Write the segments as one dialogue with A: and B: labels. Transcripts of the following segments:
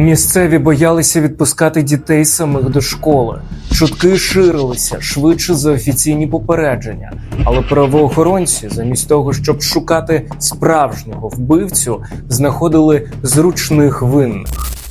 A: Місцеві боялися відпускати дітей самих до школи. Чутки ширилися швидше за офіційні попередження, але правоохоронці, замість того, щоб шукати справжнього вбивцю, знаходили зручних винних.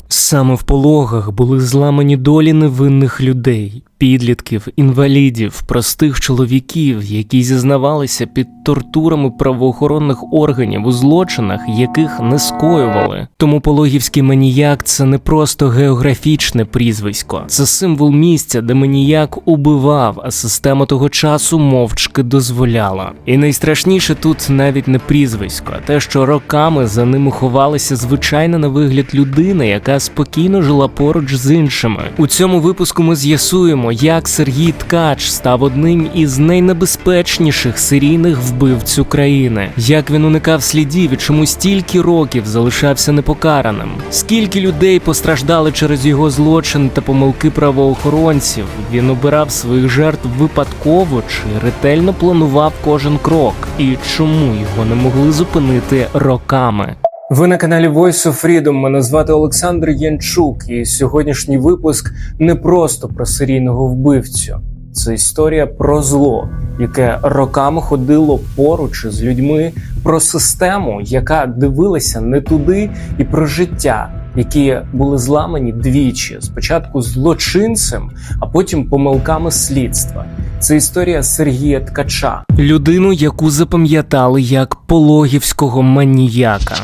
A: Саме в пологах були зламані долі невинних людей, підлітків, інвалідів, простих чоловіків, які зізнавалися під тортурами правоохоронних органів у злочинах, яких не скоювали. Тому пологівський маніяк це не просто географічне прізвисько, це символ місця, де маніяк убивав, а система того часу мовчки дозволяла. І найстрашніше тут навіть не прізвисько, а те, що роками за ним ховалася звичайна на вигляд людина, яка спокійно жила поруч з іншими. У цьому випуску ми з'ясуємо, як Сергій Ткач став одним із найнебезпечніших серійних вбивць України, як він уникав слідів і чому стільки років залишався непокараним, скільки людей постраждали через його злочин та помилки правоохоронців. Він обирав своїх жертв випадково чи ретельно планував кожен крок, і чому його не могли зупинити роками. Ви на каналі Voice of Freedom. Мене звати Олександр Янчук, і сьогоднішній випуск не просто про серійного вбивцю. Це історія про зло, яке роками ходило поруч із людьми, про систему, яка дивилася не туди, і про життя, які були зламані двічі: спочатку злочинцем, а потім помилками слідства. Це історія Сергія Ткача, людину, яку запам'ятали як пологівського маніяка.